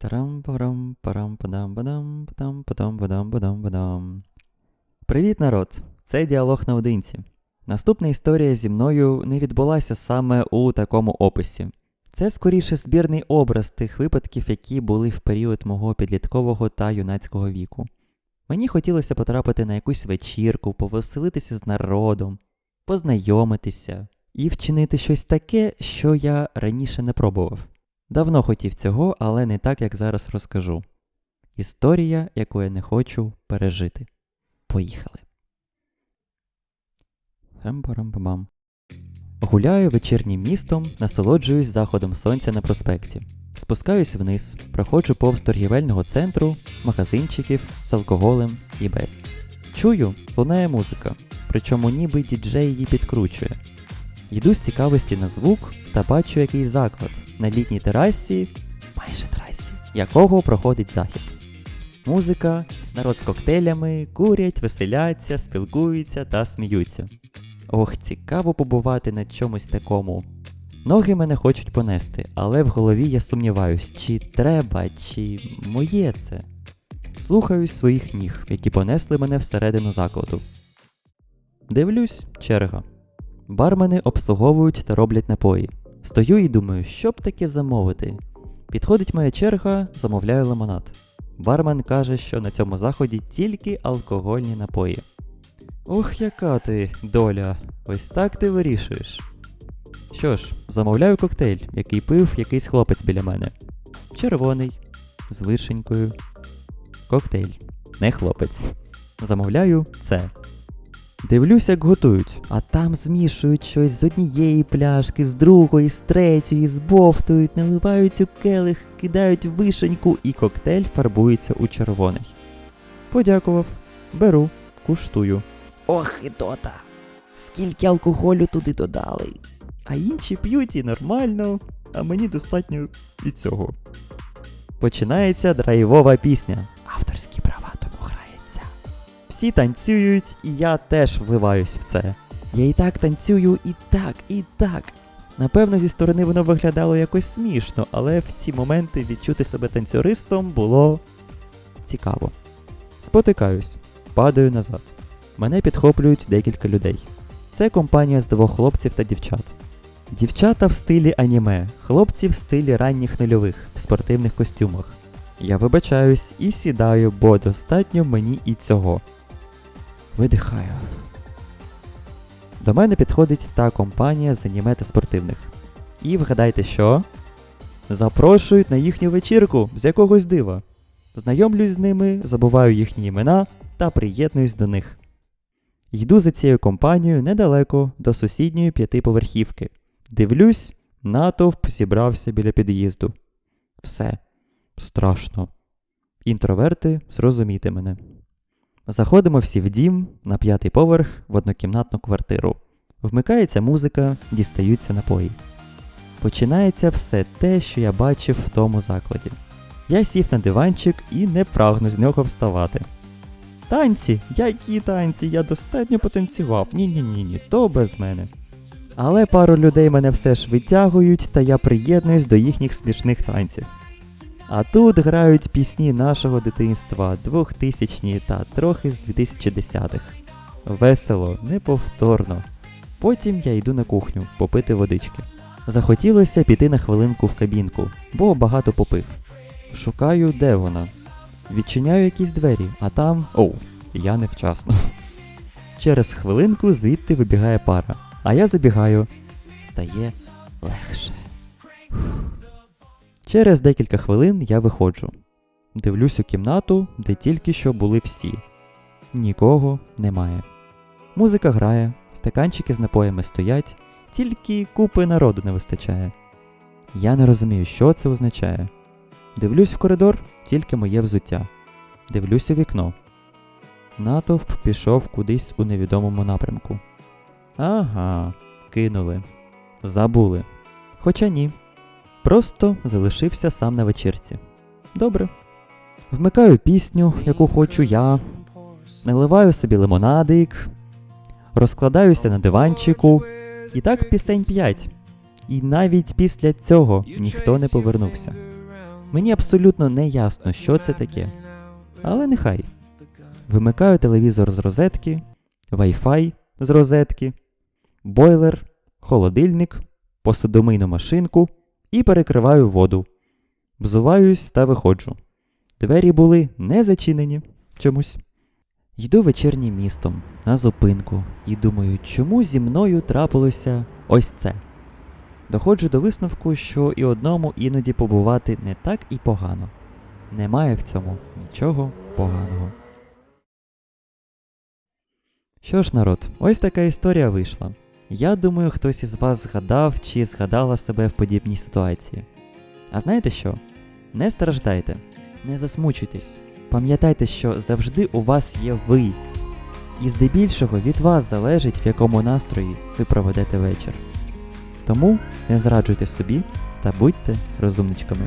тарам парам парам падам падам падам падам падам падам падам Привіт, народ! Це діалог наодинці. Наступна історія зі мною не відбулася саме у такому описі. Це скоріше збірний образ тих випадків, які були в період мого підліткового та юнацького віку. Мені хотілося потрапити на якусь вечірку, повеселитися з народом, познайомитися і вчинити щось таке, що я раніше не пробував. Давно хотів цього, але не так, як зараз розкажу. Історія, яку я не хочу пережити. Поїхали. Рам-парам-пам. Гуляю вечірнім містом, насолоджуюсь заходом сонця на проспекті. Спускаюсь вниз, проходжу повз торгівельного центру, магазинчиків з алкоголем і без. Чую, лунає музика, причому ніби діджей її підкручує. Йду з цікавості на звук та бачу якийсь заклад на літній терасі, майже трасі, якого проходить захід. Музика, народ з коктейлями, курять, веселяться, спілкуються та сміються. Ох, цікаво побувати на чомусь такому. Ноги мене хочуть понести, але в голові я сумніваюсь, чи треба, чи моє це. Слухаюсь своїх ніг, які понесли мене всередину закладу. Дивлюсь, черга. Бармени обслуговують та роблять напої. Стою і думаю, що б таке замовити. Підходить моя черга, замовляю лимонад. Бармен каже, що на цьому заході тільки алкогольні напої. Ох, яка ти, доля, ось так ти вирішуєш. Що ж, замовляю коктейль, який пив якийсь хлопець біля мене. Червоний, з вишенькою. Коктейль, не хлопець. Замовляю це. Дивлюсь, як готують, а там змішують щось з однієї пляшки, з другої, з третьої, збовтують, наливають у келих, кидають вишеньку і коктейль фарбується у червоний. Подякував, беру, куштую. Ох, Гидота! Скільки алкоголю туди додали. А інші п'ють і нормально, а мені достатньо і цього. Починається драйвова пісня. Всі танцюють, і я теж вливаюсь в це. Я і так танцюю, і так, і так. Напевно, зі сторони воно виглядало якось смішно, але в ці моменти відчути себе танцюристом було цікаво. Спотикаюсь, падаю назад. Мене підхоплюють декілька людей. Це компанія з двох хлопців та дівчат. Дівчата в стилі аніме, хлопці в стилі ранніх нульових в спортивних костюмах. Я вибачаюсь і сідаю, бо достатньо мені і цього. Видихаю. До мене підходить та компанія з аніме та спортивних. І вгадайте що? Запрошують на їхню вечірку з якогось дива. Знайомлюсь з ними, забуваю їхні імена та приєднуюсь до них. Йду за цією компанією недалеко до сусідньої п'ятиповерхівки. Дивлюсь, натовп зібрався біля під'їзду. Все страшно. Інтроверти, зрозумійте мене. Заходимо всі в дім на п'ятий поверх в однокімнатну квартиру. Вмикається музика, дістаються напої. Починається все те, що я бачив в тому закладі. Я сів на диванчик і не прагну з нього вставати. Танці, які танці, я достатньо потанцював. Ні-ні-ні, ні, то без мене. Але пару людей мене все ж витягують, та я приєднуюсь до їхніх смішних танців. А тут грають пісні нашого дитинства, 2000-ні та трохи з 2010-х. Весело, неповторно. Потім я йду на кухню попити водички. Захотілося піти на хвилинку в кабінку, бо багато попив. Шукаю, де вона. Відчиняю якісь двері, а там. Оу, я невчасно. Через хвилинку звідти вибігає пара, а я забігаю. Стає легше. Через декілька хвилин я виходжу. Дивлюсь у кімнату, де тільки що були всі. Нікого немає. Музика грає, стаканчики з напоями стоять, тільки купи народу не вистачає. Я не розумію, що це означає. Дивлюсь в коридор, тільки моє взуття. Дивлюсь у вікно. Натовп пішов кудись у невідомому напрямку. Ага, кинули. Забули. Хоча ні. Просто залишився сам на вечірці. Добре. Вмикаю пісню, яку хочу я. Наливаю собі лимонадик, розкладаюся на диванчику. І так пісень 5. І навіть після цього ніхто не повернувся. Мені абсолютно не ясно, що це таке. Але нехай. Вимикаю телевізор з розетки, Wi-Fi з розетки, бойлер, холодильник, посудомийну машинку і перекриваю воду. Взуваюсь та виходжу. Двері були не зачинені чомусь. Йду вечірнім містом на зупинку і думаю, чому зі мною трапилося ось це. Доходжу до висновку, що і одному іноді побувати не так і погано. Немає в цьому нічого поганого. Що ж, народ, ось така історія вийшла. Я думаю, хтось із вас згадав чи згадала себе в подібній ситуації. А знаєте що? Не страждайте, не засмучуйтесь. Пам'ятайте, що завжди у вас є ви. І здебільшого від вас залежить, в якому настрої ви проведете вечір. Тому не зраджуйте собі та будьте розумничками.